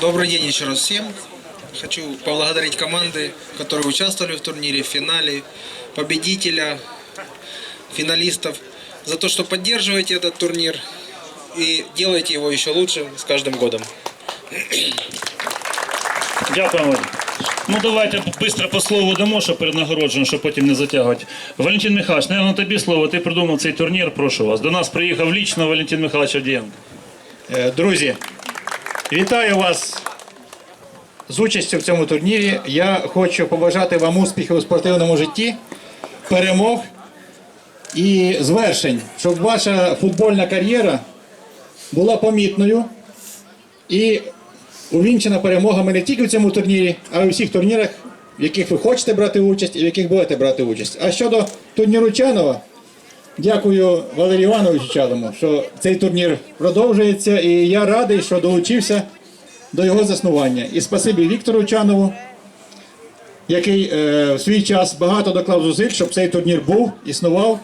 Добрый день еще раз всем. Хочу поблагодарить команды, которые участвовали в турнире, в финале, победителя, финалистов, за то, что поддерживаете этот турнир и делаете его еще лучше с каждым годом. Дякуємо. Ну давайте швидко по слову дамо, що перед нагородженням, щоб потім не затягувати. Валентин Михайлович, наверное, тобі слово. Ти придумав цей турнір. Прошу вас. До нас приїхав лічно Валентин Михайлович Авдієнко. Е, Друзі, вітаю вас з участю в цьому турнірі. Я хочу побажати вам успіхів у спортивному житті, перемог і звершень, щоб ваша футбольна кар'єра була помітною і увінчена перемогами не тільки в цьому турнірі, а й у всіх турнірах, в яких ви хочете брати участь і в яких будете брати участь. А щодо турніру Чанова, Дякую Валерію Івановичу Чадому, що цей турнір продовжується, і я радий, що долучився до його заснування. І спасибі Віктору Чанову, який е, в свій час багато доклав зусиль, щоб цей турнір був, існував.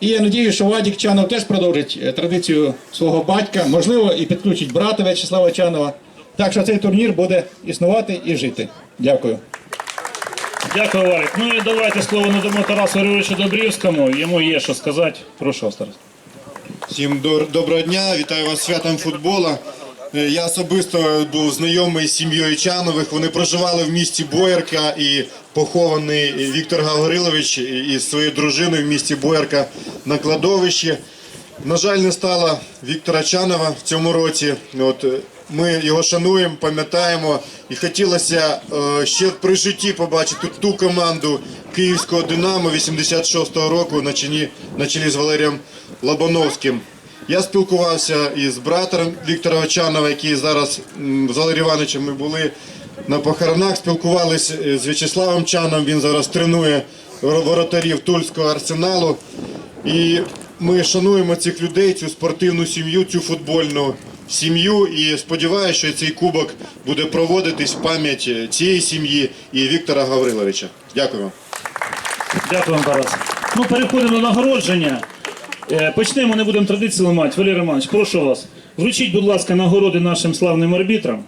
І я надію, що Вадік Чанов теж продовжить е, традицію свого батька, можливо, і підключить брата В'ячеслава Чанова. Так що цей турнір буде існувати і жити. Дякую. Дякую, Валік. Ну і давайте слово надамо Тарасу Григоровичу Добрівському. Йому є що сказати. Прошу вас, Тарас. Всім доброго дня, вітаю вас святом футбола. Е, Я особисто був знайомий з сім'єю Чанових. Вони проживали в місті Боярка і похований Віктор Гаврилович із своєю дружиною в місті Боярка на кладовищі. На жаль, не стало Віктора Чанова в цьому році. От е, ми його шануємо, пам'ятаємо, і хотілося е, ще при житті побачити ту команду київського Динамо 86-го року на чолі, на чолі з Валерієм Лобановським. Я спілкувався із братом Віктора Очанова, який зараз з Валерієм Івановичем ми були на похоронах, спілкувалися е, з В'ячеславом Чаном. Він зараз тренує воротарів Тульського арсеналу. І ми шануємо цих людей, цю спортивну сім'ю, цю футбольну сім'ю. І сподіваюся, що цей кубок буде проводитись в пам'ять е, цієї сім'ї і Віктора Гавриловича. Дякую вам. Дякую вам, Тарас. Ну, переходимо до нагородження. Е, Почнемо, не будемо традиції ламати. Валерій Романович, прошу вас. Вручіть, будь ласка, нагороди нашим славним арбітрам.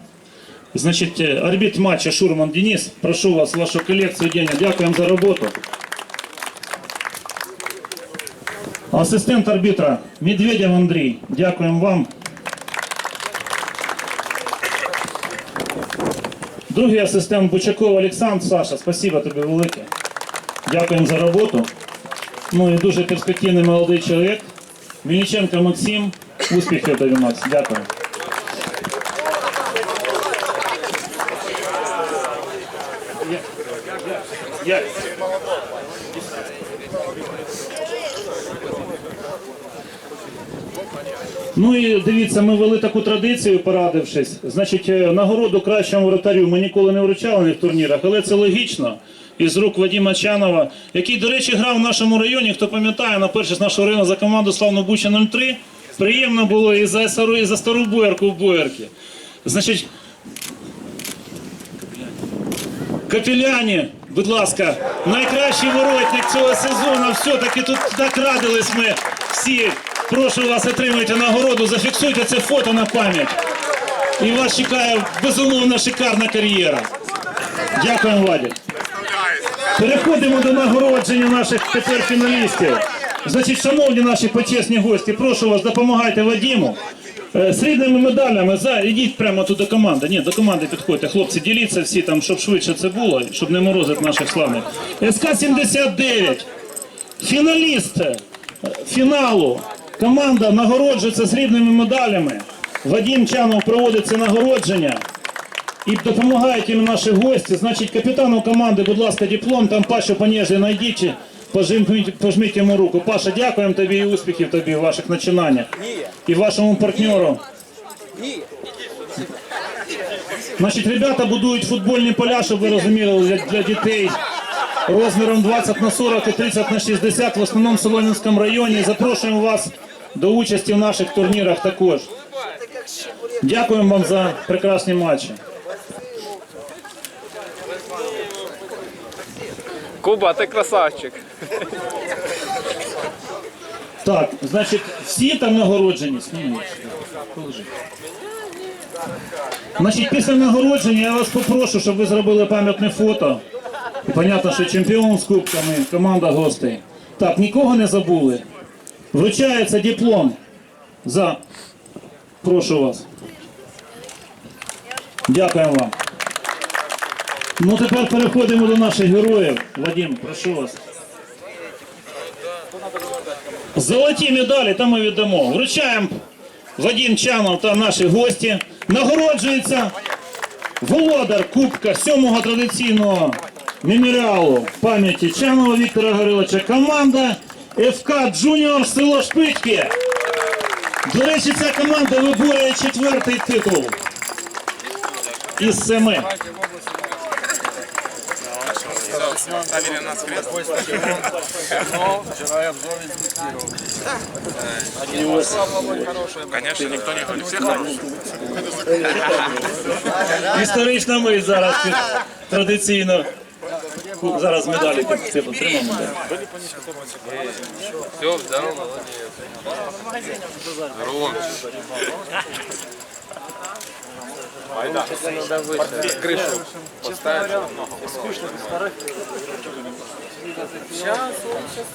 Значить, е, арбітр матча Шурман Денис, прошу вас, вашу колекцію денег. Дякуємо за роботу. Асистент арбітра Медведєв Андрій, дякуємо вам. Другий асистент Бучаков Олександр Саша, спасибо тобі велике. Дякуємо за роботу. Ну і дуже перспективний молодий чоловік. Вінниченко Максим. Успіхів тобі, Макс. Дякую. Я- Ну і дивіться, ми вели таку традицію, порадившись. Значить, е, нагороду кращому вратарю ми ніколи не вручали на турнірах, але це логічно. Із рук Вадима Чанова, який, до речі, грав в нашому районі. Хто пам'ятає, на перший з нашого району за команду Славно Буча 03. Приємно було і за, і за стару боярку в боярки. Значить, Капіляні, будь ласка, найкращий воротник цього сезону. Все-таки тут так радились ми всі. Прошу вас, отримайте нагороду, зафіксуйте це фото на пам'ять. І вас чекає безумовно шикарна кар'єра. Дякуємо, Ваді. Переходимо до нагородження наших тепер фіналістів. Значить, шановні наші почесні гості, прошу вас, допомагайте Вадіму. Е, Срібними медалями за ідіть прямо тут до команди. Ні, до команди підходьте. Хлопці, діліться всі там, щоб швидше це було, щоб не морозити наших славних. СК-79. Фіналіст е, фіналу. Команда нагороджується срібними медалями. Вадим Чанов проводить це нагородження. І допомагають їм наші гості. Значить, капітану команди, будь ласка, диплом, там Пашу Понежі знайдіть, пожміть, пожміть йому руку. Паша, дякуємо тобі і успіхів тобі в ваших начинаннях. І вашому партнеру. Значить, ребята будують футбольні поля, щоб ви розуміли, для, для дітей розміром 20 на 40 і 30 на 60 в основному в Солом'янському районі. Запрошуємо вас до участі в наших турнірах також. Дякуємо вам за прекрасні матчі. Куба, ти красавчик. Так, значить, всі там нагороджені. Сніміть. Значить, після нагородження я вас попрошу, щоб ви зробили пам'ятне фото. І понятно, що чемпіон з кубками, команда гостей. Так, нікого не забули. Вручається диплом за. Прошу вас. Дякуємо вам. Ну тепер переходимо до наших героїв. Вадим, прошу вас. Золоті медалі там ми віддамо. Вручаємо Вадим Чанов та наші гості. Нагороджується володар Кубка сьомого традиційного меморіалу пам'яті Чанова Віктора Гавриловича. Команда ФК Джуніор село Шпитьки. До речі, ця команда виборює четвертий титул із семи. Історична мить зараз під- традиційно. Ку- Зараз Медалі підсипу. Медалі. Все, взял, молодец. Громче. Айда. Надо выше. Крышу поставить. Сейчас, он сейчас